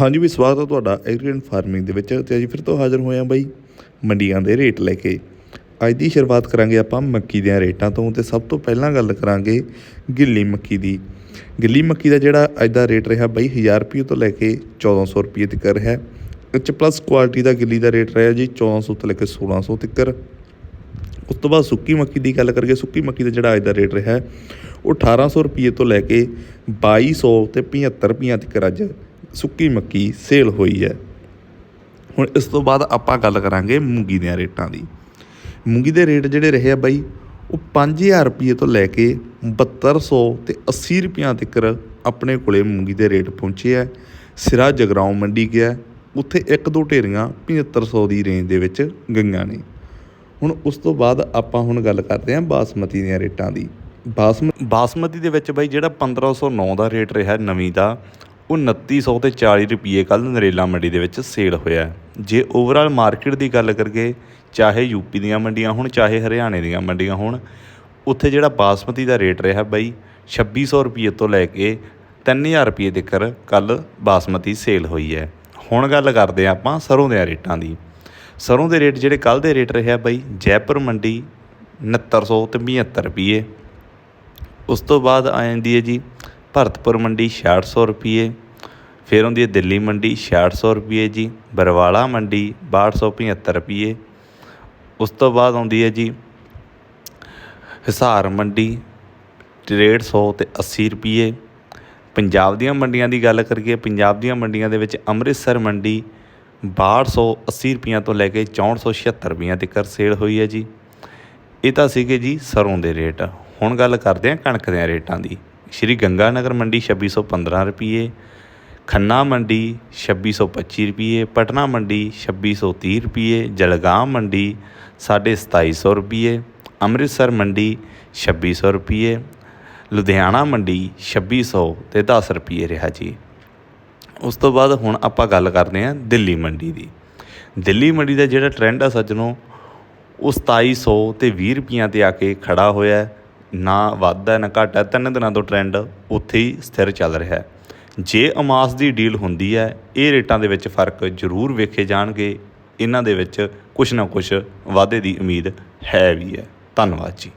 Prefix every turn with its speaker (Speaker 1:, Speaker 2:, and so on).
Speaker 1: ਹਾਂਜੀ ਵੀ ਸਵਾਗਤ ਹੈ ਤੁਹਾਡਾ ਐਗਰੀ ਫਾਰਮਿੰਗ ਦੇ ਵਿੱਚ ਤੇ ਅੱਜ ਫਿਰ ਤੋਂ ਹਾਜ਼ਰ ਹੋਏ ਹਾਂ ਬਾਈ ਮੰਡੀਆਂ ਦੇ ਰੇਟ ਲੈ ਕੇ। ਅੱਜ ਦੀ ਸ਼ੁਰੂਆਤ ਕਰਾਂਗੇ ਆਪਾਂ ਮੱਕੀ ਦੇ ਰੇਟਾਂ ਤੋਂ ਤੇ ਸਭ ਤੋਂ ਪਹਿਲਾਂ ਗੱਲ ਕਰਾਂਗੇ ਗਿੱਲੀ ਮੱਕੀ ਦੀ। ਗਿੱਲੀ ਮੱਕੀ ਦਾ ਜਿਹੜਾ ਅੱਜ ਦਾ ਰੇਟ ਰਿਹਾ ਬਾਈ 1000 ਰੁਪਏ ਤੋਂ ਲੈ ਕੇ 1400 ਰੁਪਏ ਤੱਕ ਰਿਹਾ। ਇਹ ਪਲੱਸ ਕੁਆਲਿਟੀ ਦਾ ਗਿੱਲੀ ਦਾ ਰੇਟ ਰਿਹਾ ਜੀ 1400 ਤੋਂ ਲੈ ਕੇ 1600 ਤੱਕ। ਉਸ ਤੋਂ ਬਾਅਦ ਸੁੱਕੀ ਮੱਕੀ ਦੀ ਗੱਲ ਕਰੀਏ ਸੁੱਕੀ ਮੱਕੀ ਦਾ ਜਿਹੜਾ ਅੱਜ ਦਾ ਰੇਟ ਰਿਹਾ ਹੈ, ਉਹ 1800 ਰੁਪਏ ਤੋਂ ਲੈ ਕੇ 2200 ਤੇ 75 ਰੁਪਈਆਂ ਤੱਕ ਅੱਜ। ਸੁੱਕੀ ਮੱਕੀ ਸੇਲ ਹੋਈ ਹੈ। ਹੁਣ ਇਸ ਤੋਂ ਬਾਅਦ ਆਪਾਂ ਗੱਲ ਕਰਾਂਗੇ ਮੂੰਗੀ ਦੇ ਰੇਟਾਂ ਦੀ। ਮੂੰਗੀ ਦੇ ਰੇਟ ਜਿਹੜੇ ਰਹੇ ਆ ਬਾਈ, ਉਹ 5000 ਰੁਪਏ ਤੋਂ ਲੈ ਕੇ 7200 ਤੇ 80 ਰੁਪਈਆਂ ਤੱਕ ਆਪਣੇ ਕੋਲੇ ਮੂੰਗੀ ਦੇ ਰੇਟ ਪਹੁੰਚੇ ਆ। ਸਿਰਾ ਜਗਰਾਉਂ ਮੰਡੀ ਗਿਆ, ਉੱਥੇ ਇੱਕ ਦੋ ਢੇਰੀਆਂ 7500 ਦੀ ਰੇਂਜ ਦੇ ਵਿੱਚ ਗਈਆਂ ਨੇ। ਹੁਣ ਉਸ ਤੋਂ ਬਾਅਦ ਆਪਾਂ ਹੁਣ ਗੱਲ ਕਰਦੇ ਹਾਂ ਬਾਸਮਤੀ ਦੀਆਂ ਰੇਟਾਂ ਦੀ। ਬਾਸਮ ਬਾਸਮਤੀ ਦੇ ਵਿੱਚ ਬਾਈ ਜਿਹੜਾ 1509 ਦਾ ਰੇਟ ਰਿਹਾ ਨਵੀਂ ਦਾ 2900 ਤੇ 40 ਰੁਪਏ ਕੱਲ ਨਰੇਲਾ ਮੰਡੀ ਦੇ ਵਿੱਚ ਸੇਲ ਹੋਇਆ ਜੇ ਓਵਰਆਲ ਮਾਰਕੀਟ ਦੀ ਗੱਲ ਕਰੀਏ, ਚਾਹੇ ਯੂਪੀ ਦੀਆਂ ਮੰਡੀਆਂ ਹੋਣ, ਚਾਹੇ ਹਰਿਆਣੇ ਦੀਆਂ ਮੰਡੀਆਂ ਹੋਣ, ਉੱਥੇ ਜਿਹੜਾ ਬਾਸਮਤੀ ਦਾ ਰੇਟ ਰਿਹਾ ਬਾਈ 2600 ਰੁਪਏ ਤੋਂ ਲੈ ਕੇ 3000 ਰੁਪਏ ਤੱਕ ਕੱਲ ਬਾਸਮਤੀ ਸੇਲ ਹੋਈ ਹੈ। ਹੁਣ ਗੱਲ ਕਰਦੇ ਹਾਂ ਆਪਾਂ ਸਰੋਂ ਦੇ ਰੇਟਾਂ ਦੀ। ਸਰੋਂ ਦੇ ਰੇਟ ਜਿਹੜੇ ਕੱਲ ਦੇ ਰੇਟ ਰਿਹਾ ਬਾਈ, ਜੈਪੁਰ ਮੰਡੀ 6900 ਤੇ 75 ਰੁਪਏ ਉਸ ਤੋਂ ਬਾਅਦ ਆ ਜਾਂਦੀ ਹੈ ਜੀ ਭਰਤਪੁਰ ਮੰਡੀ 6600 ਰੁਪਏ ਫਿਰ ਆਉਂਦੀ ਹੈ ਦਿੱਲੀ ਮੰਡੀ 6600 ਰੁਪਏ ਜੀ, ਬਰਵਾਲਾ ਮੰਡੀ 6275 ਰੁਪਏ ਉਸ ਤੋਂ ਬਾਅਦ ਆਉਂਦੀ ਹੈ ਜੀ ਹਿਸਾਰ ਮੰਡੀ 150 ਤੇ 80 ਰੁਪਏ ਪੰਜਾਬ ਦੀਆਂ ਮੰਡੀਆਂ ਦੀ ਗੱਲ ਕਰੀਏ, ਪੰਜਾਬ ਦੀਆਂ ਮੰਡੀਆਂ ਦੇ ਵਿੱਚ ਅੰਮ੍ਰਿਤਸਰ ਮੰਡੀ 6280 ਰੁਪਈਆਂ ਤੋਂ ਲੈ ਕੇ 6476 ਰੁਪਈਆਂ ਤੱਕ ਸੇਲ ਹੋਈ ਹੈ ਜੀ। ਇਹ ਤਾਂ ਸੀਗੇ ਜੀ ਸਰੋਂ ਦੇ ਰੇਟ। ਹੁਣ ਗੱਲ ਕਰਦੇ ਹਾਂ ਕਣਕ ਦੇ ਰੇਟਾਂ ਦੀ। ਸ਼੍ਰੀ ਗੰਗਾ ਨਗਰ ਮੰਡੀ 2615 ਰੁਪਏ ਖੰਨਾ ਮੰਡੀ 2625 ਰੁਪਏ ਪਟਨਾ ਮੰਡੀ 2630 ਰੁਪਏ ਜਲਗਾਮ ਮੰਡੀ 2750 ਰੁਪਏ ਅੰਮ੍ਰਿਤਸਰ ਮੰਡੀ 2600 ਰੁਪਏ ਲੁਧਿਆਣਾ ਮੰਡੀ 2600 ਤੇ 10 ਰੁਪਏ ਰਿਹਾ ਜੀ। ਉਸ ਤੋਂ ਬਾਅਦ ਹੁਣ ਆਪਾਂ ਗੱਲ ਕਰਦੇ ਹਾਂ ਦਿੱਲੀ ਮੰਡੀ ਦੀ। ਦਿੱਲੀ ਮੰਡੀ ਦਾ ਜਿਹੜਾ ਟ੍ਰੈਂਡ ਆ ਸੱਜਣੋ, ਉਹ 2700 ਤੇ 20 ਰੁਪਈਆਂ ਤੇ ਆ ਕੇ ਖੜਾ ਹੋਇਆ ਨਾ ਵਾਧਾ ਨਾ ਘਾਟਾ ਤਿੰਨ ਦਿਨਾਂ ਤੋਂ ਟ੍ਰੈਂਡ ਉੱਥੇ ਹੀ ਸਥਿਰ ਚੱਲ ਰਿਹਾ ਹੈ। ਜੇ ਅਮਾਸ ਦੀ ਡੀਲ ਹੁੰਦੀ ਹੈ, ਇਹ ਰੇਟਾਂ ਦੇ ਵਿੱਚ ਫ਼ਰਕ ਜ਼ਰੂਰ ਵੇਖੇ ਜਾਣਗੇ। ਇਹਨਾਂ ਦੇ ਵਿੱਚ ਕੁਝ ਨਾ ਕੁਝ ਵਾਧੇ ਦੀ ਉਮੀਦ ਹੈ ਵੀ ਹੈ। ਧੰਨਵਾਦ ਜੀ।